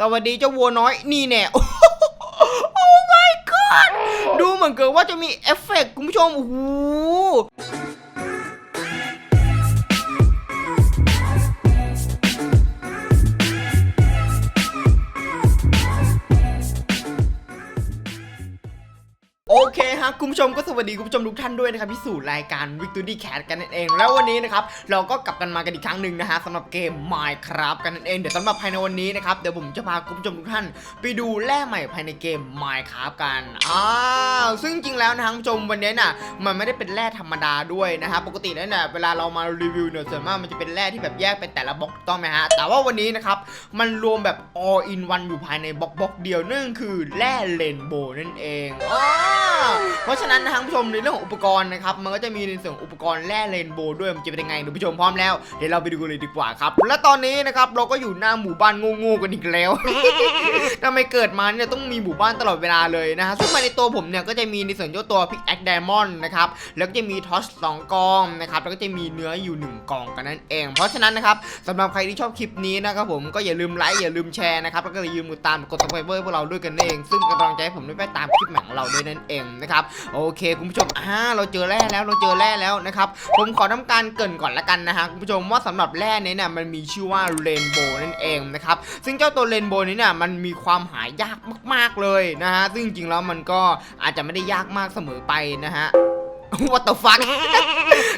สวัสดีเจ้าวัวน้อยนี่แน่โอ้โอ้ my god ดูเหมือนเกิดว่าจะมีเอฟเฟกต์คุณผู้ชมโอ้โห เคฮะคุณผู้ชมก็สวัสดีคุณผู้ชมทุกท่านด้วยนะครับที่สู่รายการ Victory Cat กันนั่นเอง แล้ววันนี้นะครับเราก็กลับกันมากันอีกครั้งหนึ่งนะฮะสำหรับเกม Minecraft กันนั่นเองเดี๋ยวสำหรับภายในวันนี้นะครับเดี๋ยวผมจะพาคุณผู้ชมทุกท่าน ไปดูแร่ใหม่ภายในเกม Minecraft กันอ้าวซึ่งจริงแล้วนะฮะคุณผู้ชมวันนี้น่ะมันไม่ได้เป็นแร่ธรรมดาด้วยนะฮะปกติแล้วเนี่ยเวลาเรามารีวิวเนี่ยส่วนมากมันจะเป็นแร่ที่แบบแยกเป็นแต่ละบล็อกถูกต้องไหมฮะแต่ว่าวันนี้นะครับมันรวมแบบ all in one อยู่ภายในบล็อกบล็อกเดียวนั่นคือแร่เรนโบว์นั่นเองอ้า เพราะฉะนั้นนะฮะคุณผู้ชมในเรื่องของอุปกรณ์นะครับมันก็จะมีในส่วนอุปกรณ์แร่เรนโบว์ด้วยมันจะเป็นยังไงคุณผู้ชมพร้อมแล้วเดี๋ยวเราไปดูกันเลยดีกว่าครับ และตอนนี้นะครับเราก็อยู่หน้าหมู่บ้านโง่ๆกันอีกแล้วทำไมเกิดมาเนี่ยต้องมีหมู่บ้านตลอดเวลาเลยนะฮะซึ่งภาในตัวผมเนี่ยก็จะมีในส่วนเจ้าตัวพิกแอคไดมอนด์นะครับแล้วก็จะมีทอสสองกองนะครับแล้วก็จะมีเนื้ออยู่หนึ่งกองกันนั่นเอง เพราะฉะนั้นนะครับสำหรับใครที่ชอบคลิปนี้นะครับผมก็อย่าลืมไลค์อย่าลืมแชร์นะครับแล้วก็อย่าลืมกดตามกดซับสไครเบอร์พวกเราด้วยกันเอง ซึ่งกำลังใจให้ผมด้วยไปตามคลิปใหม่ของเราด้วยนั่นเองนะครับโอเคคุณผู้ชมอ่าเราเจอแร่แล้วเราเจอแร่แล้วนะครับผมขอทำการเกรินก่อนละกันนะฮะคุณผู้ชมว่าสำหรับแร่นี้เนี่ยมันมีชื่อว่าเรนโบว์นั่นเองนะครับซึ่งเจ้าตัวเรนโบว์นี้เนี่ยมันมีความหายากมาก ๆเลยนะฮะซึ่งจริงๆแล้วมันก็อาจจะไม่ได้ยากมากเสมอไปนะฮะ What the fuck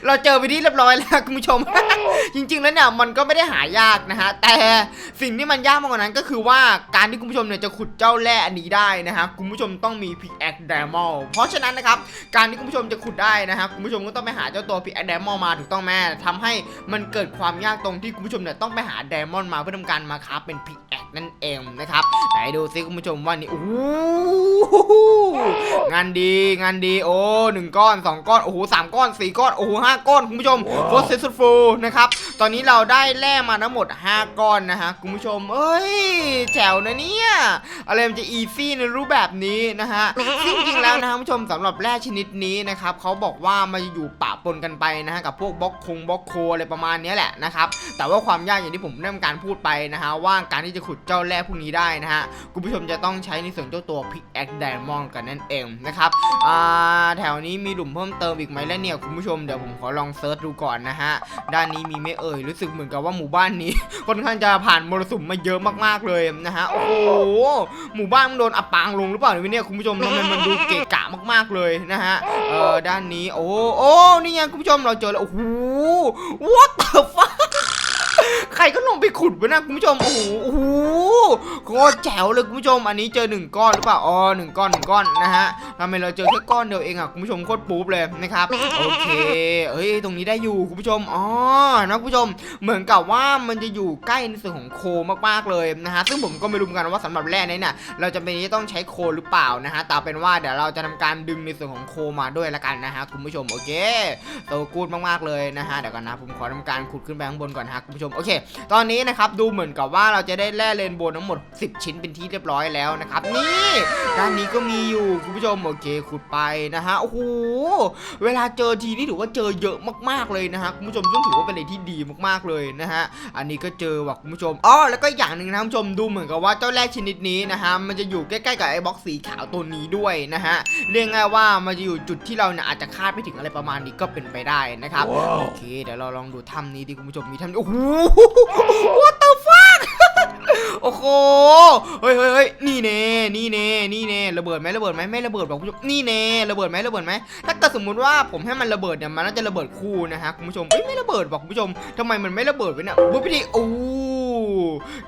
เราเจอไปที่เรียบร้อยแล้วคุณผู้ชม จริง ๆ แล้วเนี่ยมันก็ไม่ได้หายากนะฮะ แต่สิ่งที่มันยากมากกว่านั้นก็คือว่าการที่คุณผู้ชมเนี่ยจะขุดเจ้าแร่อันนี้ได้นะฮะคุณผู้ชมต้องมี pickaxe diamond เพราะฉะนั้นนะครับการที่คุณผู้ชมจะขุดได้นะฮะคุณผู้ชมก็ต้องไปหาเจ้าตัว pickaxe diamond มาถูกต้องไหมทำให้มันเกิดความยากตรงที่คุณผู้ชมเนี่ยต้องไปหา diamond มาเพื่อทำการมาคราเป็น pickaxe นั่นเองนะครับไหนดูซิคุณผู้ชมว่านี่โอ้โหงานดีงานดีโอ้หนึ่งก้อนสองก้อนโอ้โหสามก้อนสี่ก้อนโอ้โหห้าก้อนคุณผู้ชมโคตรเซสฟูนะครับตอนนี้เราได้แร่มาทั้งหมด 5 ก้อนนะฮะคุณผู้ชมเอ้ยแจ๋วนะเนี่ยอะไรมันจะอีซี่ในรูปแบบนี้นะฮะซึ่งจริงแล้วนะฮะคุณผู้ชมสำหรับแร่ชนิดนี้นะครับเขาบอกว่ามันอยู่ปะปนกันไปนะฮะกับพวกบล็อกคงบล็อกโคอะไรประมาณนี้แหละนะครับแต่ว่าความยากอย่างที่ผมได้ทำการพูดไปนะฮะว่าการที่จะขุดเจ้าแร่พวกนี้ได้นะฮะคุณผู้ชมจะต้องใช้ในส่วนเจ้าตัว pickaxe diamond กันนั่นเองนะครับอ่าแถวนี้มีหลุมเพิ่มเติมอีกไหมแล้วเนี่ยคุณผู้ชมเดี๋ยวผมขอลองเซิร์ชดูก่อนนะฮะด้านนี้มีไม่เอ่ยรู้สึกเหมือนกับว่าหมู่บ้านนี้ค่อนข้างจะผ่านมรสุมมาเยอะมากๆเลยนะฮะโอ้โหหมู่บ้านมันโดนอับปางลงหรือเปล่าเนี่ยคุณผู้ชมทำไมมันดูเกะกะมากๆเลยนะฮะเออด้านนี้โอ้โอ้นี่ไงคุณผู้ชมเราเจอแล้วโอ้โห what the fuck ใครก็ลงไปขุดไปนะคุณผู้ชมโอ้โหโอ้โหโคตรแจ๋วเลยคุณผู้ชม อันนี้เจอหนึ่งก้อนหรือเปล่าอ๋อหนึ่งก้อนหนึ่งก้อนนะฮะทำไมเราเจอแค่ก้อนเดียวเองอะคุณผู้ชมโคตรปุ๊บเลยนะครับโอเคเอ้ยตรงนี้ได้อยู่คุณผู้ชมอ๋อนะคุณผู้ชมเหมือนกับว่ามันจะอยู่ใกล้ในส่วนของโคมากๆเลยนะฮะซึ่งผมก็ไม่รู้เหมือนกันว่าสำหรับแร่นี้เนี่ยเราจะเป็นที่ต้องใช้โคหรือเปล่านะฮะแต่เอาเป็นว่าเดี๋ยวเราจะทำการดึงในส่วนของโคมาด้วยละกันนะฮะคุณผู้ชมโอเคโตกูดมากๆเลยนะฮะเดี๋ยวกันนะผมขอทำการขุดขึ้นไปข้างบนก่อนนะฮะคุณผู้ชมโอเคตอนนี้นะครับดูเหมือนกับว่าเราจะได้แร่เรนโบว์ทั้งหมด 10 ชิ้นเป็นที่เรียบร้อยแล้วนะครับนี่ด้านนี้ก็มีอยู่คุณผู้ชมโอเคขุดไปนะฮะโอ้โหเวลาเจอทีนี่ถือว่าเจอเยอะมากๆเลยนะฮะคุณผู้ชมต้องถือว่าเป็นอะไรที่ดีมากๆเลยนะฮะอันนี้ก็เจอว่ะคุณผู้ชมอ๋อแล้วก็อย่างหนึ่งนะคุณผู้ชมดูเหมือนกับว่าเจ้าแร่ชนิดนี้นะฮะมันจะอยู่ใกล้ๆกับไอ้บล็อกสีขาวตัวนี้ด้วยนะฮะเรียกง่ายว่ามันจะอยู่จุดที่เราเนี่ยอาจจะคาดไม่ถึงอะไรประมาณนี้ก็เป็นไปได้นะครับโอเคเดี๋ยวเราลองดูถ้ำนี้ดิคุณผู้ชมมีถ้ำโอ้โห what the fuck โอ้โห เฮ้ยเฮ้ยเฮ้ยนี่เน่นี่เน่นี่เน่ระเบิดไหมระเบิดไหมไม่ระเบิดบอกคุณผู้ชม นี่เน่ระเบิดไหมระเบิดไหม ถ้าเกิดสมมุติว่าผมให้มันระเบิดเนี่ยมันน่าจะระเบิดคู่นะฮะคุณผู้ชมเอ้ยไม่ระเบิดบอกคุณผู้ชมทำไมมันไม่ระเบิดว้เนี่ยบุ๊พี่ดิโอ้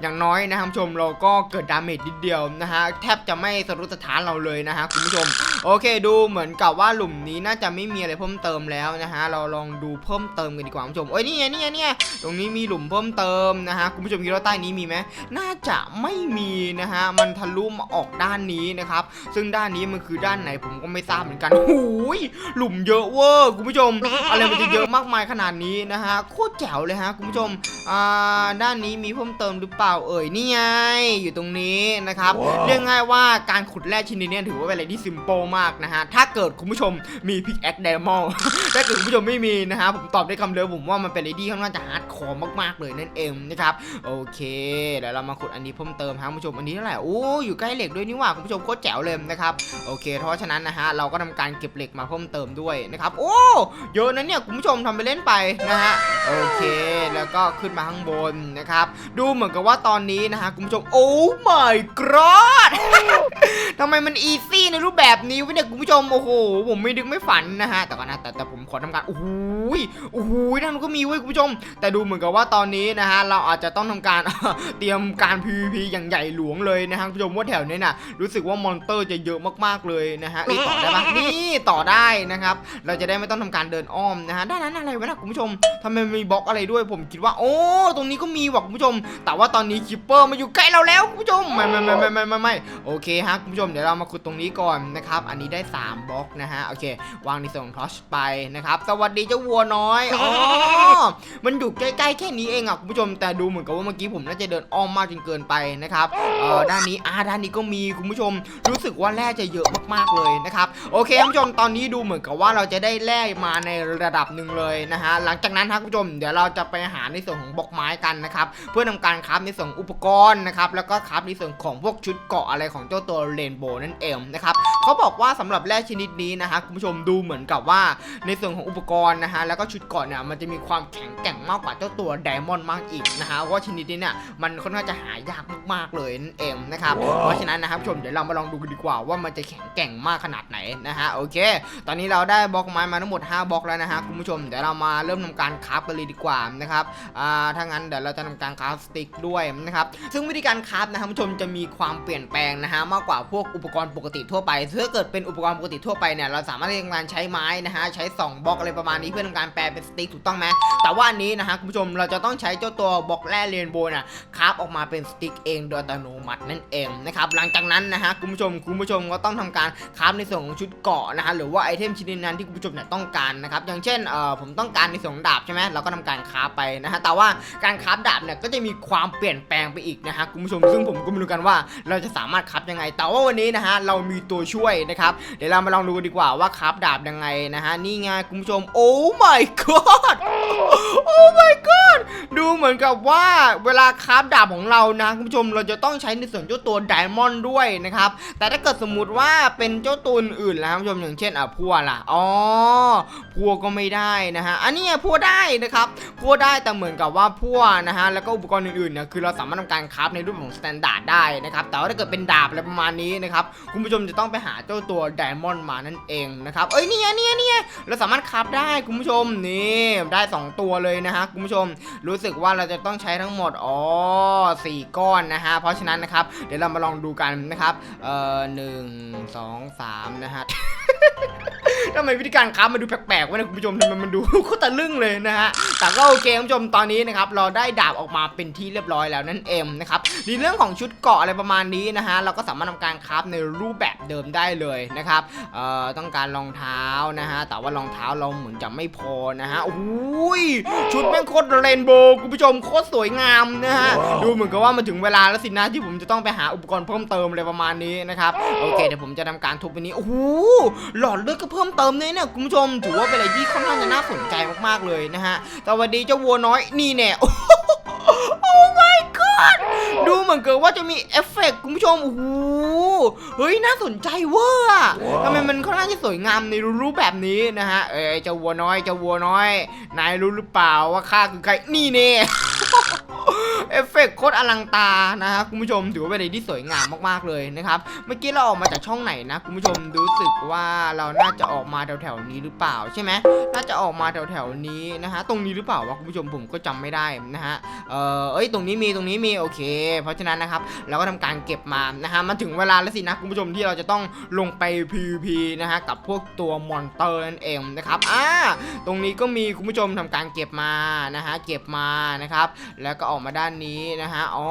อย่างน้อยนะครับคุณผู้ชมเราก็เกิดดาเมจนิดเดียวนะฮะแทบจะไม่สรุดสะท้านเราเลยนะฮะคุณผู้ชม โอเคดูเหมือนกับว่าหลุมนี้น่าจะไม่มีอะไรเพิ่มเติมแล้วนะฮะเราลองดูเพิ่มเติมกันดีกว่าคุณผู้ชมเอ้ยนี่ไงนี่ไงนี่ไงตรงนี้มีหลุมเพิ่มเติมนะฮะคุณผู้ชมคิดว่าใต้นี้มีไหมน่าจะไม่มีนะฮะมันทะลุมาออกด้านนี้นะครับซึ่งด้านนี้มันคือด้านไหนผมก็ไม่ทราบเหมือนกันโอ้ยหลุมเยอะเวอร์คุณผู้ชม อะไรมันจะเยอะมากมายขนาดนี้นะฮะโคตรแจ๋วเลยฮะคุณผู้ชมอ่าด้านนี้มีพพิ่มเติมหรือเปล่าเอ่ยนี่ไงอยู่ตรงนี้นะครับเรียกง่ายว่าการขุดแร่ชิ้นนี้เนี่ยถือว่าเป็นอะไรที่ซิม p ป e มากนะฮะถ้าเกิดคุณผู้ชมมีพิกแอคไดมอลถ้าเกิดคุณผู้ชมไม่มีนะฮะผมตอบได้คำเดียวผมว่ามันเป็นอะไรที่ค่อนข้างจะฮาร์ดคอร์มากๆเลยนั่นเองนะครับโอเคเดี๋ยวเรามาขุดอันนี้เพิ่มเติมฮะคุณผู้ชมอันนี้เท่าไหร่โอ้อยู่ใกล้เหล็กด้วยนี่หว่าคุณผู้ชมโคตรแจ๋วเลยนะครับโอเคเพราะฉะนั้นนะฮะเราก็ทำการเก็บเหล็กมาเพิ่มเติมด้วยนะครับโอ้เยอะนะเนี่ยคุณผู้ชมทำไปเล่นไปนะฮะโอเค แล้วก็ขึ้นมาข้างบนนะครับดูเหมือนกับว่าตอนนี้นะฮะคุณผู้ชมโอ้ my god ทำไมมันอีซี่ในรูปแบบนี้วะเนี่ยคุณผู้ชมโอ้โหผมไม่ดึกไม่ฝันนะฮะแต่ก็นะแต่แต่ผมขอทำการโอ้โหยโอ้โหยนั่นก็มีเว้ยคุณผู้ชม แต่ดูเหมือนกับว่าตอนนี้นะฮะเราอาจจะต้องทำการเตรียมการ PVP อย่างใหญ่หลวงเลยนะฮะคุณผู้ชมว่าแถวนี้น่ะรู้สึกว่ามอนเตอร์จะเยอะมากๆเลยนะฮะอ้ยต่อได้ปะนี่ต่อได้นะครับ เราจะได้ไม่ต้องทำการเดินอ้อมนะฮะด้านนั้นอะไรวะนะคุณผู้ชมทำไมมีบล็อกอะไรด้วยผมคิดว่า โอ้ ตรงนี้ก็มีว่ะคุณผู้ชมแต่ว่าตอนนี้คิปเปอร์มาอยู่ใกล้เราแล้วคุณผู้ชมไม่ไม่ไม่ไม่ไม่ไม่ไม่โอเคฮะคุณผู้ชมเดี๋ยวเรามาขุดตรงนี้ก่อนนะครับอันนี้ได้ 3บล็อกนะฮะโอเค วางในส่วนของทอชไปนะครับสวัสดีเจ้าวัวน้อยอ๋อมันอยู่ใกล้ๆแค่นี้เองอะคุณผู้ชมแต่ดูเหมือนกับว่าเมื่อกี้ผมน่าจะเดินอ้อมมากจนเกินไปนะครับเออด้านนี้อ่าด้านนี้ก็มีคุณผู้ชม รู้สึกว่าแร่จะเยอะมากๆเลยนะครับโอเคคุณผู้ชมตอนนี้ดูเหมือนกับว่าเราจะได้แร่มาในระดับหนึ่งเลยนะฮะหลังจากนั้นครับคุณผู้ชมเดี๋ยวเราจะไปหาในส่วนของบล็อกไม้กันนะครับเพื่อทำการคราฟในส่วนอุปกรณ์นะครับแล้วก็คราฟในส่วนของพวกชุดเกาะอะไรของเจ้าตัวเรนโบว์นั่นเองนะครับเขาบอกว่าสำหรับแร่ชนิดนี้นะฮะคุณผู้ชมดูเหมือนกับว่าในส่วนของอุปกรณ์นะฮะแล้วก็ชุดเกาะเนี่ยมันจะมีความแข็งแกร่งมากกว่าเจ้าตัวไดมอนด์มากอีกนะฮะว่าชนิดนี้เนี่ยมันค่อนข้างจะหายากมากๆเลยนั่นเองนะครับเพราะฉะนั้นนะครับผู้ชมเดี๋ยวเรามาลองดูกันดีกว่าว่ามันจะแข็งแกร่งมากขนาดไหนนะฮะโอเค ตอนนี้เราได้บล็อกไม้มาทั้งหมด 5บล็อกแล้วนะฮะคุณผู้ชมเดี๋ยวเรามาเริ่มทำการคราฟกันเลยดีกว่านะครับอ่าถ้างั้นเดี๋ยวเราจะทำการคราฟสติกด้วยนะครับซึ่งวิธีการคราฟนะครับคุณผู้ชมจะมีความเปลี่ยนแปลงนะฮะมากกว่าพวกอุปกรณ์ปกติทั่วไปถ้าเกิดเป็นอุปกรณ์ปกติทั่วไปเนี่ยเราสามารถทำการใช้ไม้นะฮะใช้2บล็อกอะไรประมาณนี้เพื่อทำการแปลเป็นสติกถูกต้องไหมแต่ว่าอันนี้นะฮะคุณผู้ชมเราจะต้องใช้เจ้าตัวบล็อกแร่เรนโบว์น่ะคราฟออกมาเป็นสติกเองโดยอัตโนมัตินั่นเองนะครับหลังจากนั้นนะฮะคุณผู้ชมคุณผู้ชมก็ต้องทำการคราฟในส่วนของชุดเกาะนะฮะหรือว่าไอเทมชิ้นนั้นที่คุณผู้ชมเนี่ยต้องการนะครับอย่างเช่นเอ่อผมต้องการในส่วนของดาบใช่ไหมเราก็ทำการคราฟไปนะฮะแต่ว่าการคราฟดาบเนี่ยก็จะมีความเปลี่ยนแปลงไปอีกนะฮะคุณผู้ชมซึ่งผมก็ไม่รู้กันว่า เราจะสามารถคราฟยังไง แต่ว่าวันนี้นะฮะเรามีตัวช่วยนะครับเดี๋ยวเรามาลองดูกันดีกว่าว่าคราฟดาบยังไงนะฮะนี่ไงคุณผู้ชมโอ้ my god โอ้ my god ดูเหมือนกับว่าเวลาคราฟดาบของเรานะคุณผู้ชมเราจะต้องใช้ในส่วนเจ้าตัวไดมอนด์ด้วยนะครับแต่ถ้าเกิดสมมุติว่าเป็นเจ้าตัวอื่นแล้วคุณผู้ชมอย่างเช่นอะพัวล่ะอ๋อพัวก็ไม่ได้นะฮะอันนี้พัวได้นะครับพัวได้แต่เหมือนกับว่าพัวนะฮะแล้วก็อุปกรณ์อื่นๆเนี่ยคือเราสามารถทำการคราฟในรูปของสแตนดาร์ดได้นะครับแต่ว่าถ้าเกิดเป็นดาบอะไรประมาณนี้นะครับคุณผู้ชมจะต้องไปหาเจ้าตัวไดมอนด์มานั่นเองนะครับเอ้ยนี่ไงนี่ไงนี่ไงเราสามารถคราฟได้คุณผู้ชมนี่ได้สองตัวเลยนะฮะคุณผู้ชม รู้สึกว่าเราจะต้องใช้ทั้งหมดอ๋อสี่ก้อนนะฮะเพราะฉะนั้นนะครับเดี๋ยวเรามาลองดูกันนะครับเอ่อหนึ่งสองสามนะฮะ ทำไมวิธีการค้ามันดูแปลกๆวะเนี่ยคุณผู้ชมทำไมมันดูโคตรตะลึ่งเลยนะฮะ แต่ก็โอเคคุณผู้ชมตอนนี้นะครับเราได้ดาบออกมาเป็นที่เรียบร้อยแล้วนั่นเองนะครับในเรื่องของชุดเกราะอะไรประมาณนี้นะฮะเราก็สามารถทำการคราฟในรูปแบบเดิมได้เลยนะครับเอ่อต้องการรองเท้านะฮะแต่ว่ารองเท้าเราเหมือนจะไม่พอนะฮะโอ้ยชุดแม่งโคตรเรนโบว์คุณผู้ชมโคตรสวยงามนะฮะดูเหมือนกับว่ามาถึงเวลาแล้วสินะที่ผมจะต้องไปหาอุปกรณ์เพิ่มเติมอะไรประมาณนี้นะครับโอเคเดี๋ยวผมจะทำการทุบไปนี้โอ้โหหลอดเลือดก็เพิ่มเติมเนี่ยเนี่ยคุณผู้ชมถือว่าเป็นอะไรที่ค่อนข้างจะน่าสนใจมากๆเลยนะฮะแต่วันดีเจ้าวัวน้อยนี่แน่โอ้ my god ดูเหมือนกับว่าจะมีเอฟเฟกต์คุณผู้ชมโอ้โหเฮ้ยน่าสนใจเวอร์อะทำไมมันค่อนข้างจะสวยงามในรูปแบบนี้นะฮะเอ้ยเจ้าวัวน้อยเจ้าวัวน้อย นายรู้หรือเปล่าว่าข้าคือใครนี่เน่ เอฟเฟกต์โคตรอลังตานะฮะคุณผู้ชมถือว่าเป็นอะไรที่สวยงามมากๆเลยนะครับเมื่อกี้เราออกมาจากช่องไหนนะคุณผู้ชมรู้สึกว่าเราน่าจะออกมาแถวๆนี้หรือเปล่าใช่ไหมน่าจะออกมาแถวๆนี้นะฮะตรงนี้หรือเปล่าวะคุณผู้ชมผมก็จำไม่ได้นะฮะเออเอ้ยตรงนี้มีตรงนี้มีโอเค เพราะฉะนั้นนะครับเราก็ทำการเก็บมานะฮะมันถึงเวลาแล้วสินะคุณผู้ชมที่เราจะต้องลงไป PVP นะฮะกับพวกตัวมอนเตอร์นั่นเองนะครับอ่าตรงนี้ก็มีคุณผู้ชมทำการเก็บมานะฮะเก็บมานะครับแล้วก็ออกมาด้านนี้นะฮะ อ๋อ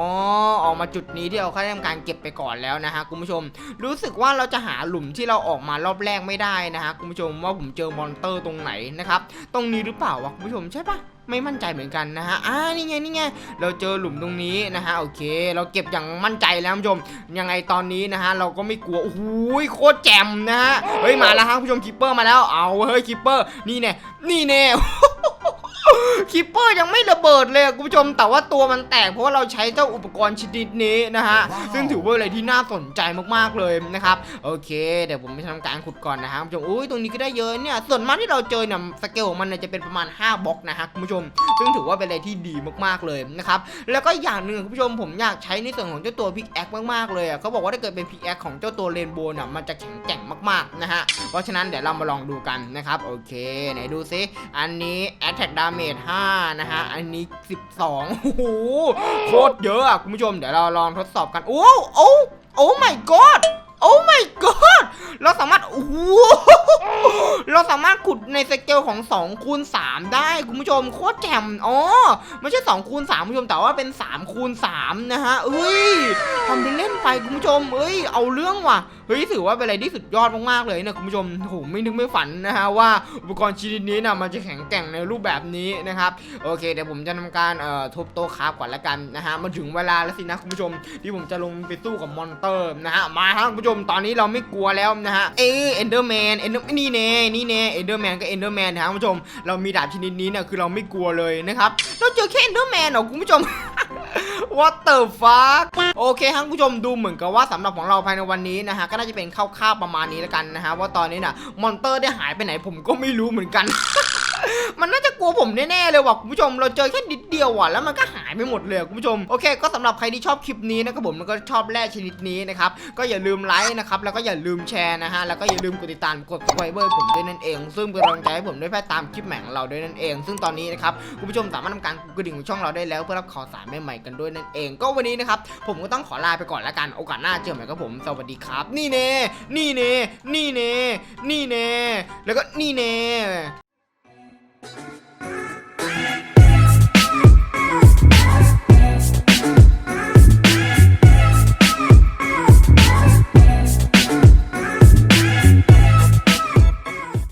ออกมาจุดนี้ที่เราค่อยทำการเก็บไปก่อนแล้วนะฮะคุณผู้ชม รู้สึกว่าเราจะหาหลุมที่เราออกมารอบแรกไม่ได้นะฮะคุณผู้ชมว่าผมเจอมอนเตอร์ตรงไหนนะครับ ตรงนี้หรือเปล่าวะคุณผู้ชมใช่ปะไม่มั่นใจเหมือนกันนะฮะ อ่า นี่ไง นี่ไง เราเจอหลุมตรงนี้นะฮะ โอเค เราเก็บอย่างมั่นใจแล้วคุณผู้ชม ยังไงตอนนี้นะฮะ เราก็ไม่กลัว โอ้โหโคตรแจ่มนะฮะ เฮ้ย มาแล้วฮะคุณผู้ชมคิปเปอร์มาแล้ว เอาเฮ้ยคิปเปอร์ นี่แน่ นี่แน่ คิปเปอร์ยังไม่ระเบิดเลยคุณผู้ชมแต่ว่าตัวมันแตกเพราะว่าเราใช้เจ้าอุปกรณ์ชนิดนี้นะฮะ ซึ่งถือว่าอะไรที่น่าสนใจมากๆเลยนะครับ โอเค เดี๋ยวผมไปทำการขุดก่อนนะฮะคุณผู้ชมอุ้ยตรงนี้ก็ได้เยอะเนี่ย ส่วนมากที่เราเจอเนี่ยสเกลของมันเนี่ยจะเป็นประมาณ 5บล็อกนะฮะคุณผู้ชม ซึ่งถือว่าเป็นอะไรที่ดีมากๆเลยนะครับ แล้วก็อย่างหนึ่งคุณผู้ชมผมอยากใช้ในส่วนของเจ้าตัวพิกแอคมากๆเลยอะเขาบอกว่าถ้าเกิดเป็นพิกแอคของเจ้าตัวเรนโบว์เนี่ยมันจะแข็งแกร่งมากๆนะฮะ เพราะฉะนั้นเดี๋ยวเรามาลองดูกันนะครับ โอเค ไหนดูซิ อันนี้ Attack Damage 5นะฮะ อันนี้ 12โอ้โหโคตรเยอะอะคุณผู้ชม เดี๋ยวเราลองทดสอบกัน โอ้โอ้โอ้ my god โอ้ my god เราสามารถโอ้โหเราสามารถขุดในสเกลของ2คูณ3ได้คุณผู้ชมโคตรแจ่มอ๋อไม่ใช่2คูณ3คุณผู้ชมแต่ว่าเป็น3คูณ3นะฮะเอ้ยทำเป็นเล่นไปคุณผู้ชมเอ้ย เอาเรื่องว่ะเฮ้ยถือว่าเป็นอะไรที่สุดยอดมากๆเลยนะคุณผู้ชมโอ้โหไม่นึกไม่ฝันนะฮะว่าอุปกรณ์ชนิดนี้นะมันจะแข็งแกร่งในรูปแบบนี้นะครับโอเคเดี๋ยวผมจะทำการเอ่อทุบโต๊ะคราฟก่อนละกันนะฮะมาถึงเวลาแล้วสินะคุณผู้ชมที่ผมจะลงไปสู้กับมอนเตอร์นะฮะมาครับคุณผู้ชมตอนนี้เราไม่กลัวแล้วนะฮะเออเอนเดอร์แมนเอนเดอร์นี่เน่นี่เน่เอนเดอร์แมนก็เอนเดอร์แมนนะฮะคุณผู้ชม เรามีดาบชนิดนี้เนี่ยคือเราไม่กลัวเลยนะครับเราเจอแค่เอนเดอร์แมนเหรอคุณผู้ชม What the fuck โอเคครับคุณผู้ชมดูเหมือนกับว่าสำหรับของเราภายในวันนี้นะฮะก็น่าจะเป็นคร่าวๆประมาณนี้แล้วกันนะฮะว่าตอนนี้น่ะมอนเตอร์ได้หายไปไหนผมก็ไม่รู้เหมือนกัน มันน่าจะกลัวผมแน่ๆเลยว่ะคุณผู้ชมเราเจอแค่นิดเดียวว่ะแล้วมันก็หา ยไปหมดเลยคุณผู้ชมโอเค ก็สำหรับใครที่ชอบคลิปนี้นะครับผมแล้วก็ชอบแร่ชนิดนี้นะครับก็อย่าลืมไลค์นะครับแล้วก็อย่าลืมแชร์นะฮะแล้วก็อย่าลืมกดติดตามกด subscribe ผมด้วยนั่นเอง ซึ่งเป็นกำลังใจให้ผมด้วยแพทตามคลิปใหม่งเราด้วยนั่นเอง ซึ่งตอนนี้นะครับคุณผู้ชมสามารถทำการกดกระดิ่งของช่องเราได้แล้วเพื่อรับข่าวสารใหม่ๆกันด้วยนั่นเอง ก็วันนี้นะครับผมก็ต้องขอลาไปก่อนละกันโอกาสหน้าเจอกันใหม่ครับผมสวัสดีครับ นี่เน่นี่เน่นี่เน่นี่เน่แล้วก็นี่เน่